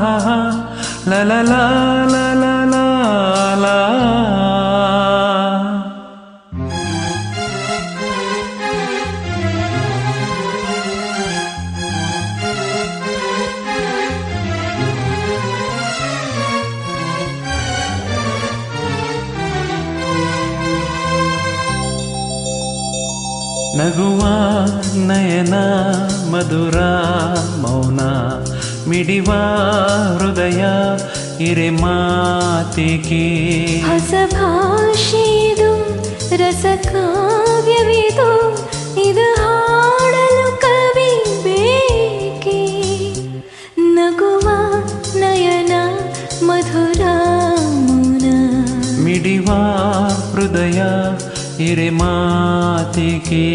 la la la la la la la నగువా నయనా మధురా మౌనా ಮಿಡಿವ ಹೃದಯ ಇರೆ ಮಾತಿಗೆ ಹೊಸ ಭಾಷೆದು ರಸಕಾವ್ಯವಿದು ಇದು ಹಾಡಲು ಕವಿ ಬೇಕೆ? ನಗುವ ನಯನ ಮಧುರ ಮುನ ಮಿಡಿವ ಹೃದಯ ಇರೆ ಮಾತಿಗೆ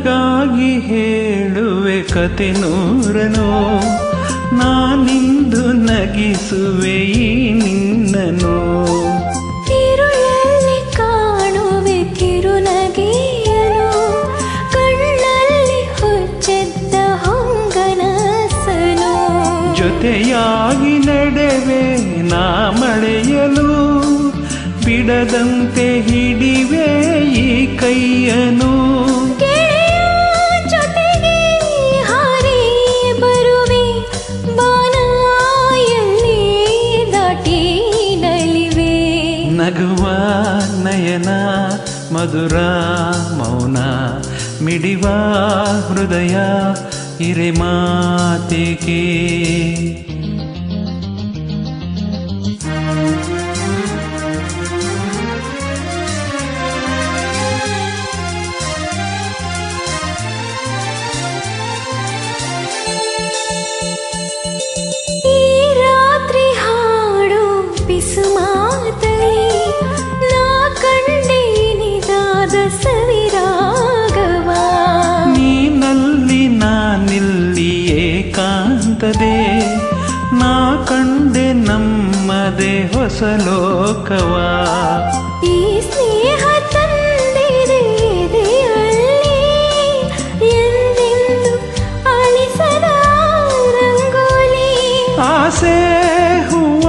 ನಿನಗಾಗಿ ಹೇಳುವೆ ಕತೆ ನೂರನು. ನಾನಿಂದು ನಗಿಸುವೆ ಈ ನಿನ್ನನು. ಜೊತೆಯಾಗಿ ನಡೆವೆ ನಾ ಮಳೆಯಲು. ಬಿಡದಂತೆ ಹಿಡಿವೆ ಈ ಕೈಯನು. ನಗುವ ನಯನ ಮಧುರ ಮೌನ ಮಿಡಿವ ಹೃದಯ ಇರೆ ಮಾತಿಗೆ ಏಕಾಂತದೆ ನಾ ಕಂಡೆ ನಮ್ಮದೆ ಹೊಸ ಲೋಕವ. ಈ ಸ್ನೇಹ ಆಸೆ ಹೂವ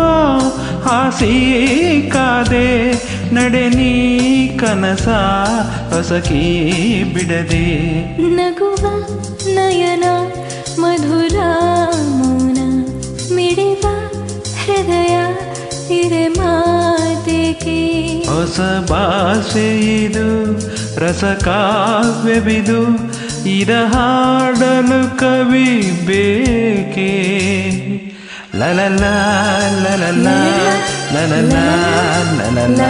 ಕಾದೆ. ನಡೆ ನೀ ಕನಸ ಹೊಸಕಿ ಬಿಡದೆ. ನಗುವ ನಯನ ಇರೆ ಹೊಸ ಭಾಷೆ ಇದು, ರಸ ಕಾವ್ಯವಿದು ಇದ ಹಾಡಲು ಕವಿ ಬೇಕೆ. ಲಲಲ ಲಲಲ ಲಲಲ ಲಲಲ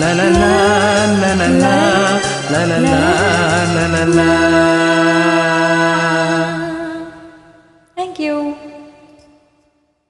ಲಲಲ ಲಲಲ ಲಲಲ ಲಲಲ